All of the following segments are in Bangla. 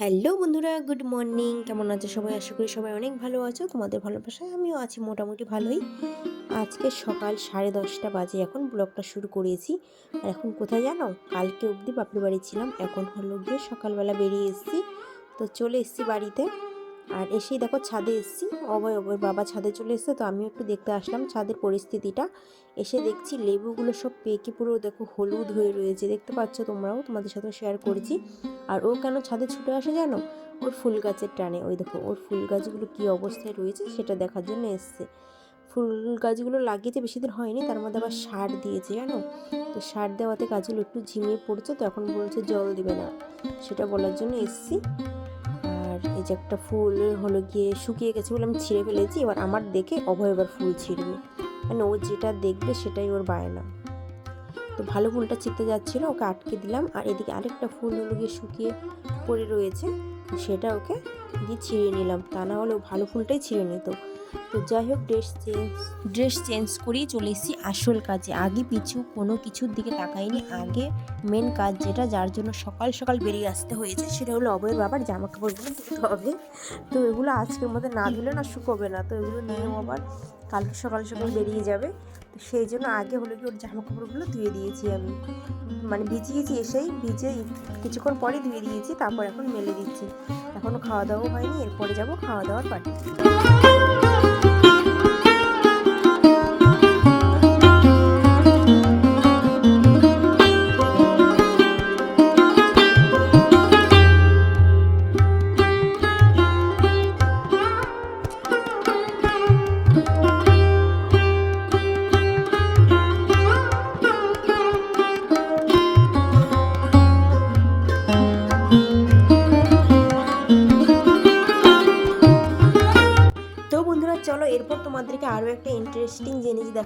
হ্যালো বন্ধুরা, গুড মর্নিং। কেমন আছো সবাই? আশা করি সবাই অনেক ভালো আছো। তোমাদের ভালোবাসায় আমিও আছি মোটামুটি ভালোই। আজকে সকাল সাড়ে দশটা বাজে, এখন ব্লগটা শুরু করেছি। আর এখন কোথায় জানো? কালকে অবধি বাপের বাড়ি ছিলাম, এখন হলো গিয়ে সকালবেলা বেরিয়ে এসেছি। তো চলে এসেছি বাড়িতে। আর এসেই দেখো ছাদে এসেছি। অভয় অভয় বাবা ছাদে চলে এসেছে, তো আমিও একটু দেখতে আসলাম ছাদের পরিস্থিতিটা। এসে দেখছি লেবুগুলো সব পেকে পুরো দেখো হলুদ হয়ে রয়েছে, দেখতে পাচ্ছ তোমরাও, তোমাদের সাথে শেয়ার করেছি। আর ও কেন ছাদে ছুটে আসে জানো? ওর ফুল গাছের টানে, ওই দেখো ওর ফুল গাছগুলো কী অবস্থায় রয়েছে সেটা দেখার জন্য এসছে। ফুল গাছগুলো লাগিয়েছে, বেশি দিন হয়নি, তার মধ্যে আবার সার দিয়েছে জানো? তো সার দেওয়াতে গাছগুলো একটু ঝিমিয়ে পড়ছে, তো এখন বলছে জল দিবে না, সেটা বলার জন্য এসছি। যে একটা ফুল হলো গিয়ে শুকিয়ে গেছে বলে আমি ছিঁড়ে ফেলেছি, এবার আমার দেখে অভয় এবার ফুল ছিঁড়বে। মানে ও যেটা দেখবে সেটাই ওর বায়না। তো ভালো ফুলটা ছিঁড়তে যাচ্ছিল, ওকে আটকে দিলাম। আর এদিকে আরেকটা ফুল হলো গিয়ে শুকিয়ে পড়ে রয়েছে। সেটা ওকে দিয়ে ছিঁড়ে নিলাম। তা না হলে ও ভালো ফুলটাই ছিঁড়ে নিত। তো যাই হোক, ড্রেস চেঞ্জ ড্রেস চেঞ্জ করেই চলে এসেছি আসল কাজে। আগে পিছু কোনো কিছুর দিকে তাকাইনি। আগে মেন কাজ যেটা যার জন্য সকাল সকাল বেরিয়ে আসতে হয়েছে সেটা হলো অবয়ের বাবার জামা কাপড়গুলো ধুতে হবে। তো এগুলো আজকের মধ্যে না ধুলে না শুকোবে না। তো এগুলো নিয়েও আবার কালকে সকাল সকাল বেরিয়ে যাবে। তো সেই জন্য আগে হলো কি ওর জামা কাপড়গুলো ধুয়ে দিয়েছি আমি। মানে ভিজিয়েছি এসেই ভিজে কিছুক্ষণ পরে ধুয়ে দিয়েছি, তারপর এখন মেলে দিচ্ছি। এখনও খাওয়া দাওয়াও হয়নি, এরপরে যাব খাওয়া দাওয়ার পার্টি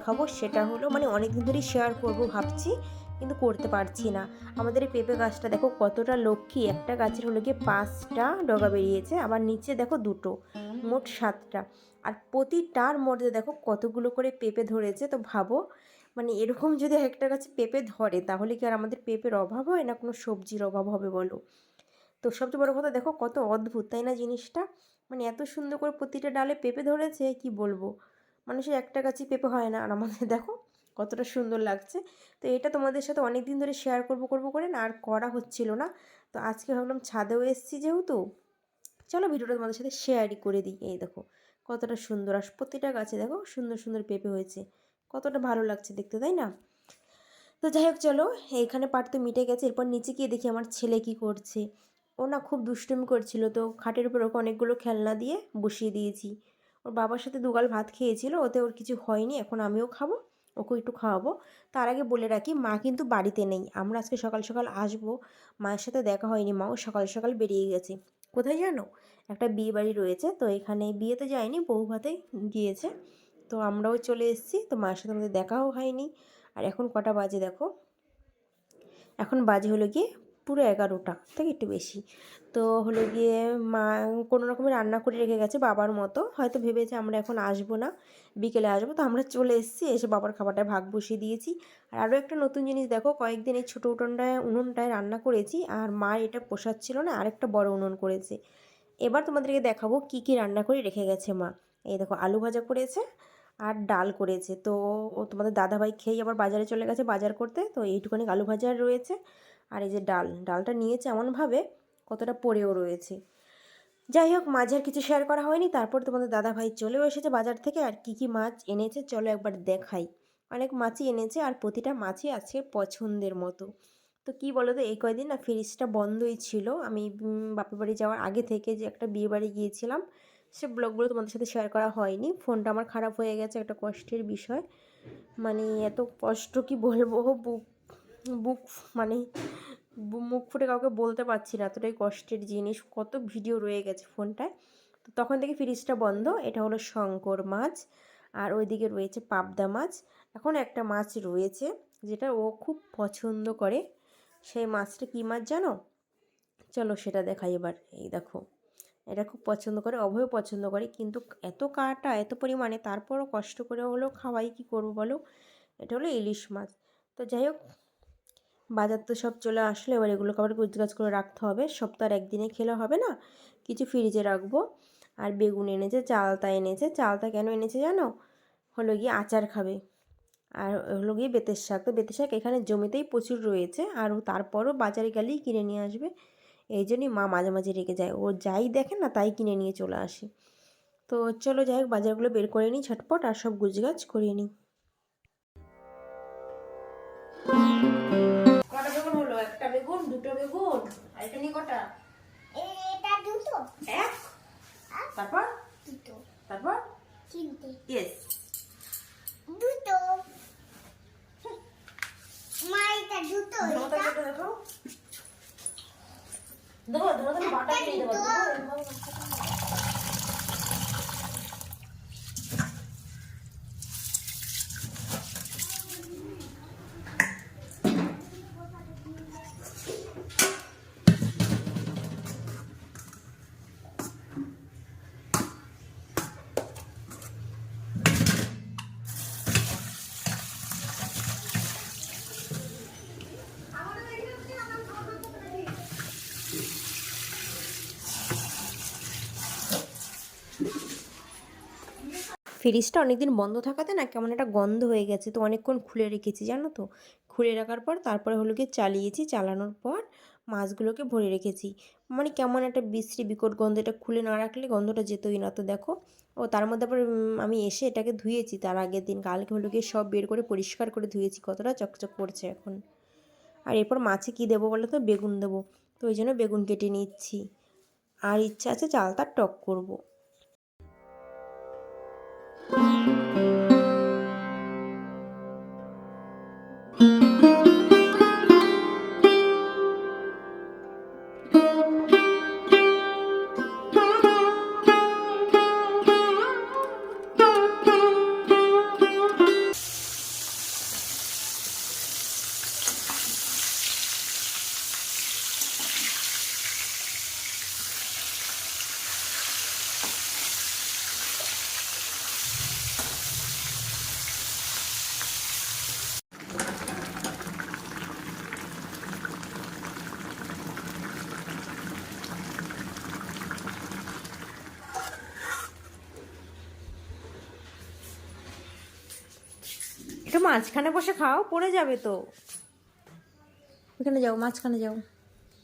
দেখাবো, সেটা হলো মানে অনেকদিন ধরেই শেয়ার করব ভাবছি, কিন্তু করতে পারছি না। আমাদের এই পেঁপে গাছটা দেখো কতটা লক্ষ্মী, একটা গাছের হলো গিয়ে পাঁচটা ডগা বেরিয়েছে, আবার নিচে দেখো দুটো, মোট সাতটা। আর প্রতিটার মধ্যে দেখো কতগুলো করে পেঁপে ধরেছে, তো ভাবো মানে এরকম যদি একটা গাছে পেঁপে ধরে, তাহলে কি আর আমাদের পেঁপের অভাব হয় না কোনো সবজির অভাব হবে বলো? তো সবচেয়ে বড় কথা দেখো কত অদ্ভুত, তাই না জিনিসটা? মানে এত সুন্দর করে প্রতিটা ডালে পেঁপে ধরেছে, কি বলব? মানুষের একটা গাছই পেঁপে হয় না। আর আমাদের দেখো কতটা সুন্দর লাগছে। তো এটা তোমাদের সাথে অনেক দিন ধরে শেয়ার করব করব, করে না, আর করা হচ্ছিল না। তো আজকে ভাবলাম ছাদেও এসেছি যেহেতু। চলো ভিডিওটা তোমাদের সাথে শেয়ারই করে দিই। এই দেখো কতটা সুন্দর। আর প্রতিটা গাছে দেখো সুন্দর সুন্দর পেঁপে হয়েছে। কতটা ভালো লাগছে দেখতে, তাই না? তো যাই হোক, চলো এইখানে পাট তো মিটে গেছে। এরপর নিচে গিয়ে দেখি আমার ছেলে কি করছে। ও না খুব দুষ্টুমি করছিল। তো খাটের উপর ওকে অনেকগুলো খেলনা দিয়ে বসিয়ে দিয়েছি। ওর বাবার সাথে দুগাল ভাত খেয়েছিল, ওতে ওর কিছু হয়নি, এখন আমিও খাব ওকে একটু খাওয়াবো। তার আগে বলে রাখি, মা কিন্তু বাড়িতে নেই, আমরা আজকে সকাল সকাল আসব, মায়ের সাথে দেখা হয়নি মাও সকাল সকাল বেরিয়ে গেছে। কোথায় জানো? একটা বিয়ে বাড়ি রয়েছে, তো এখানে বিয়েতে যায়নি, বউ ভাতে গিয়েছে, তো আমরাও চলে এসেছি, তো মায়ের সাথে আমাদের দেখাও হয়নি। আর এখন কটা বাজে দেখো? এখন বাজে হলো গিয়ে পুরো এগারোটা থেকে একটু বেশি। তো হলো গিয়ে মা কোনো রকমে রান্না করে রেখে গেছে বাবার মতো। হয়তো ভেবেছে আমরা এখন আসব না, বিকেলে আসব। তো আমরা চলে এসেছি, এসে বাবার খাবারটা ভাগ বসিয়ে দিয়েছি। আর আরও একটা নতুন জিনিস দেখো, কয়েকদিন এই ছোটো উঠোনটায়, উনুনটায় রান্না করেছি। আর মা এটা পোষাচ্ছিল না আরেকটা বড় উনুন করেছে। এবার তোমাদেরকে দেখাবো কি কি রান্না করে রেখে গেছে মা। এই দেখো, আলু ভাজা করেছে আর ডাল করেছে। তো ও তোমাদের দাদাভাই খেয়েই আবার বাজারে চলে গেছে বাজার করতে। তো এইটুখানি আলু ভাজা রয়েছে। আর এই যে ডাল, ডালটা নিয়েছে এমনভাবে কতটা পড়েও রয়েছে। যাই হোক মাঝে আর কিছু শেয়ার করা হয়নি। তারপর তোমাদের দাদা ভাই চলেও এসেছে বাজার থেকে আর কী কী মাছ এনেছে, চলো একবার দেখাই। অনেক মাছই এনেছে আর প্রতিটা মাছই আছে পছন্দের মতো। তো কি বলো তো এই কয়দিন না ফ্রিজটা বন্ধই ছিল। আমি বাপের বাড়ি যাওয়ার আগে থেকে যে একটা বিয়ে বাড়ি গিয়েছিলাম, সে ব্লগগুলো তোমাদের সাথে শেয়ার করা হয়নি। ফোনটা আমার খারাপ হয়ে গেছে, একটা কষ্টের বিষয়। মানে এত কষ্ট কি বলব, বুক বুক মানে মুখ ফুটে কাউকে বলতে পারছি না, এতটাই কষ্টের জিনিস, কত ভিডিও রয়ে গেছে ফোনটায়। তো তখন থেকে ফ্রিজটা বন্ধ, এটা হলো শঙ্কর মাছ, আর ওইদিকে রয়েছে পাবদা মাছ। এখন একটা মাছ রয়েছে, যেটা ও খুব পছন্দ করে। সেই মাছটা কী মাছ জানো? চলো সেটা দেখাই এবার, এই দেখো। এটা খুব পছন্দ করে, অভয়ও পছন্দ করে, কিন্তু এত কাটা, এত পরিমাণে, তারপরও কষ্ট করে হলেও খাওয়াই কী করব বলো? এটা হলো ইলিশ মাছ। তো যাই হোক বাজার তো সব চলে আসলে, এবার এগুলোকে আবার গুজগাছ করে রাখতে হবে। আর একদিনে খেলে হবে না? কিছু ফ্রিজে রাখব। আর বেগুন এনেছে, চালতা এনেছে। চালতা কেন এনেছে জানো? হলো গিয়ে আচার খাবে। আর হলো গিয়ে বেতের শাক। তো বেতের শাক এখানে জমিতেই প্রচুর রয়েছে। আর ও তারপরও বাজারে গেলেই কিনে নিয়ে আসবে। এই জন্যই মা মাঝে মাঝে রেগে যায়। ও যাই দেখে না, তাই কিনে নিয়ে চলে আসে। তো চলো যাই হোক, বাজারগুলো বের করে নিই ঝটপট। আর সব গুজগাছ করিয়ে নিই। একটা বেগুন দুটো বেগুন আর এটা নিয়ে কটা? এটা দুটো। এক? তারপর? দুটো। তারপর? তিনটে। ইয়েস দুটো। মা এটা দুটো এটা। দেখো দেখো ধরো বাটা কিনে দেবো। ফ্রিজটা অনেকদিন বন্ধ থাকাতে না কেমন একটা গন্ধ হয়ে গেছে। তো অনেকক্ষণ খুলে রেখেছি, জানো তো? খুলে রাখার পর তারপরে হলো গিয়ে চালিয়েছি, চালানোর পর মাছগুলোকে ভরে রেখেছি। মানে কেমন একটা বিশ্রী বিকট গন্ধ, এটা খুলে না রাখলে গন্ধটা যেতই না। তো দেখো, ও তার মধ্যে আবার আমি এসে এটাকে ধুয়েছি তার আগের দিন। কালকে হলো গিয়ে সব বের করে পরিষ্কার করে ধুয়েছি, কতটা চকচক করছে এখন। আর এরপর মাছে কি দেবো বলো তো? বেগুন দেবো। তো ওই জন্য বেগুন কেটে নিচ্ছি। আর ইচ্ছা আছে চালতার টক করব। একটু মাঝখানে বসে খাও, পড়ে যাবে তো। এখানে যাও, মাঝখানে যাও।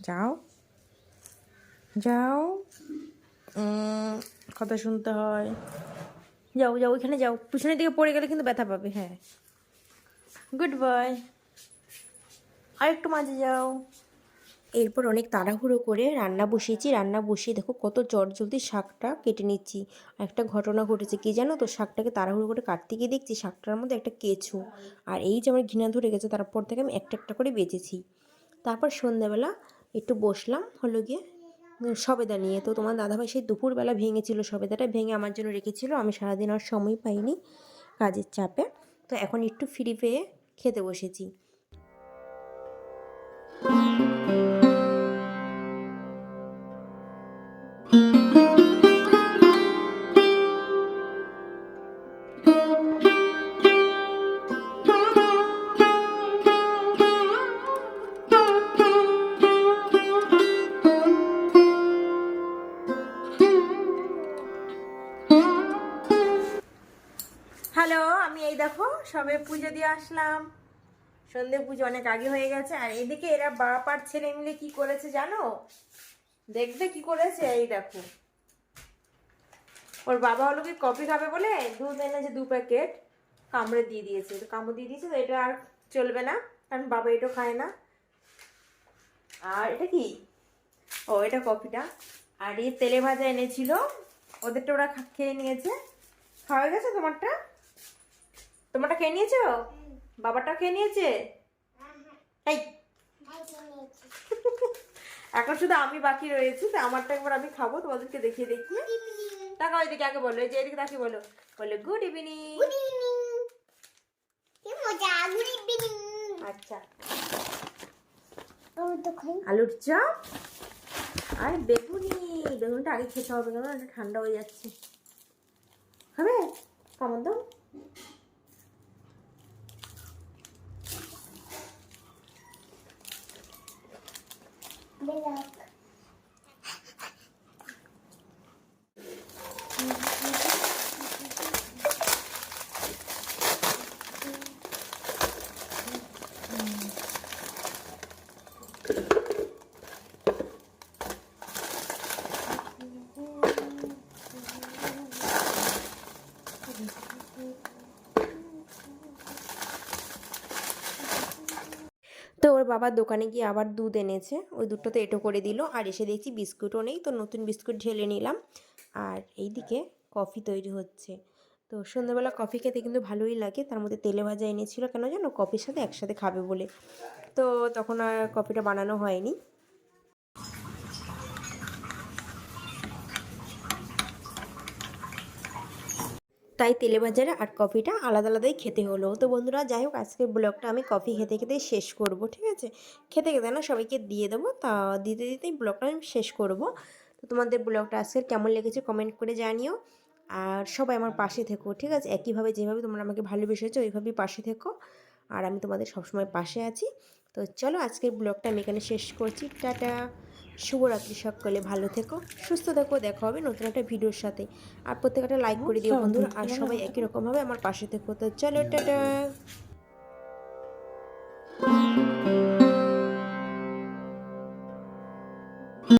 যাও। যাও। কথা শুনতে হয়। যাও যাও ওইখানে যাও। পিছনের দিকে পড়ে গেলে কিন্তু ব্যথা পাবে হ্যাঁ। Good boy. আর একটু মাঝে যাও। এরপর অনেক তাড়াহুড়ো করে রান্না বসিয়েছি। রান্না বসিয়ে দেখো কত জলদি শাকটা কেটে নিচ্ছি। একটা ঘটনা ঘটেছে, কি জানো তো? শাকটাকে তাড়াহুড়ো করে কাটতে গিয়ে দেখছি শাকটার মধ্যে একটা কেঁচো আর এই যে আমার ঘৃণা ধরে গেছে, তারপর থেকে আমি একটা একটা করে বেঁচেছি। তারপর সন্ধ্যাবেলা একটু বসলাম, হলো গিয়ে সবেদা নিয়ে। তো তোমার দাদাভাই সেই দুপুরবেলা ভেঙেছিল, সবেদাটা ভেঙে আমার জন্য রেখেছিল। আমি সারাদিন আর সময় পাইনি কাজের চাপে। তো এখন একটু ফ্রি পেয়ে খেতে বসেছি। পুজো দিয়ে আসলাম। সন্ধে পুজো অনেক আগে হয়ে গেছে। আর এদিকে এরা বাপ আর ছেলে মিলে কি করেছে জানো? দেখবে কি করেছে? এই দেখো। ওর বাবা হলো কি কফি খাবে বলে দুধ এনেছে দু প্যাকেট, কামড়ে দিয়ে দিয়েছে। তো কামড়ে দিয়ে দিয়েছে, তো এটা আর চলবে না। কারণ বাবা এটা খায় না। আর এটা কি? ও, এটা কফিটা। আর এই তেলে ভাজা এনেছিল। ওদেরটা ওরা খেয়ে নিয়েছে। খাওয়া গেছে তোমারটা? তোমারটা খেয়ে নিয়েছো? বাবারটা খেয়ে নিয়েছে? এই। এখন শুধু আমি বাকি রয়েছি তো আমারটা একবার আমি খাব তোমাদেরকে দেখিয়ে দেখিয়ে টাকা ওইদিকে আগে বলো এই যে এদিকে তাকে বলো। বলো গুড ইভিনিং আচ্ছা। আলুর চপ আর বেগুনি। বেগুনটা আগে খেতে হবে কেন ঠান্ডা হয়ে যাচ্ছে। হবে? কেমন দাও তো ওর বাবার দোকানে গিয়ে আবার দুধ এনেছে। ওই দুধটা তো এটো করে দিল। আর এসে দেখছি বিস্কুটও নেই। তো নতুন বিস্কুট ঢেলে নিলাম। আর এইদিকে কফি তৈরি হচ্ছে। তো সন্ধ্যাবেলা কফি খেতে কিন্তু ভালোই লাগে। তার মধ্যে তেলে ভাজা এনেছিল। কেন জানো কফির সাথে একসাথে খাবে বলে। তো তখন আর কফিটা বানানো হয়নি। তাই তেলে ভাজাটা আর কফিটা আলাদা আলাদাই খেতে হলো। তো বন্ধুরা, যাই হোক, আজকের ব্লগটা আমি কফি খেতে খেতে শেষ করব, ঠিক আছে? খেতে খেতে না সবাইকে দিয়ে দেবো, তা দিতে দিতেই ব্লগটা আমি শেষ করব। তো তোমাদের ব্লগটা আজকের কেমন লেগেছে কমেন্ট করে জানিও। আর সবাই আমার পাশে থেকো, ঠিক আছে? একইভাবে যেভাবে তোমরা আমাকে ভালোবেসেছো, ওইভাবেই পাশে থেকো। আর আমি তোমাদের সবসময় পাশে আছি। তো চলো, আজকের ব্লগটা আমি এখানে শেষ করছি। টাটা! শুভরাত্রি সকলে ভালো থেকো সুস্থ থেকো দেখা হবে নতুন একটা ভিডিওর সাথে। আর প্রত্যেকটা লাইক করে দিও বন্ধুরা আর সবাই একই রকমভাবে আমার পাশে থেকো। তো চলো টাটা।